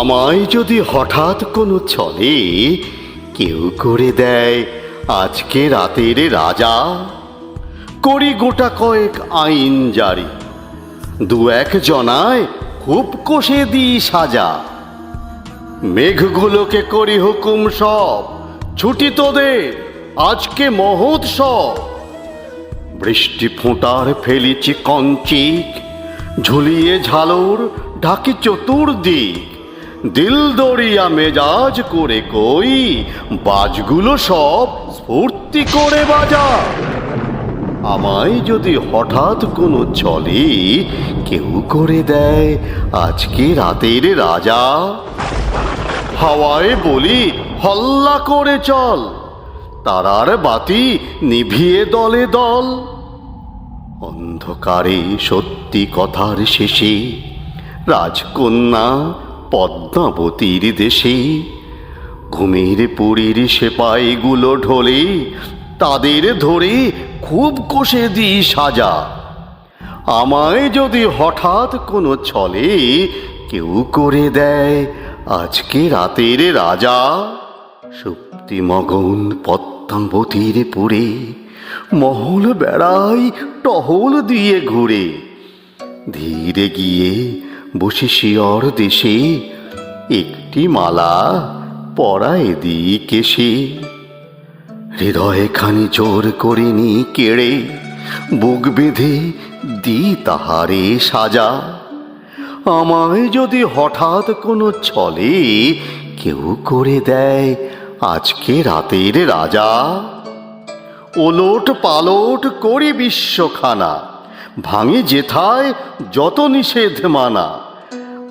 আমায় যদি হঠাৎ কোনো ছলে কেউ করে দেয়, আজকে রাতের রাজা, করি গোটা কয়েক আইন জারি। দু এক জনায় খুব কষে দিই সাজা। মেঘগুলোকে করি হুকুম সব, ছুটি তোদের, আজকে মহোৎসব। বৃষ্টি ফোঁটার ফেলিছি কঞ্চিক, ঝুলিয়ে ঝালর ঢাকি চতুর্দিক। দিল দরিয়া মেজাজ করে কই? বাজগুলো সব স্ফূর্তি করে বাজা। আমায় যদি হঠাৎ কোনো চলে, কেউ করে দেয় আজকে রাতের রাজা। হাওয়ায় বলি, হল্লা করে চল, তারার বাতি নিভিয়ে দলে দল। অন্ধকারে সত্যি কথার শেষে রাজকন্যা পদ্মাবতীর দেশে, ঘুমের পুরীর সেপাইগুলো ঢোলে, তাদের ধরে খুব কষে দিই সাজা। আমায় যদি হঠাৎ কোনো ছলে কেউ করে দেয়, আজকে রাতের রাজা শক্তি মগন পদ্মাবতীর পুরে, মহল বেড়াই টহল দিয়ে ঘুরে, ধীরে গিয়ে বসে শিয়র দেশে, একটি মালা পরায় দিই কেশে হৃদয়ে খানি জোর করিনি কেড়ে, বুক বেঁধে দি তাহারে সাজা। আমায় যদি হঠাৎ কোনো ছলে কেউ করে দেয় আজকে রাতের রাজা। ওলট পালট করি বিশ্বখানা, ভাঙে যেথায় যত নিষেধ মানা।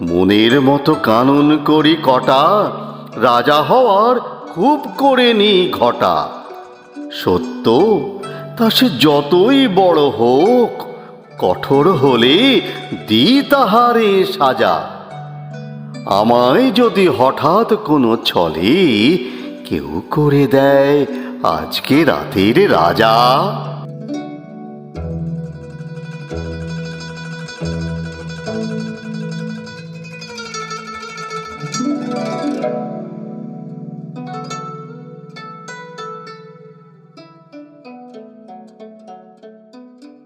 মনের মতো কানুন করি কটা, রাজা হওয়ার খুব করে নি ঘটা। সত্য, তা সে যতই বড় হোক, কঠোর হলে দি তাহারে সাজা। আমায় যদি হঠাৎ কোনো ছলে কেউ করে দেয় আজকে রাতের রাজা?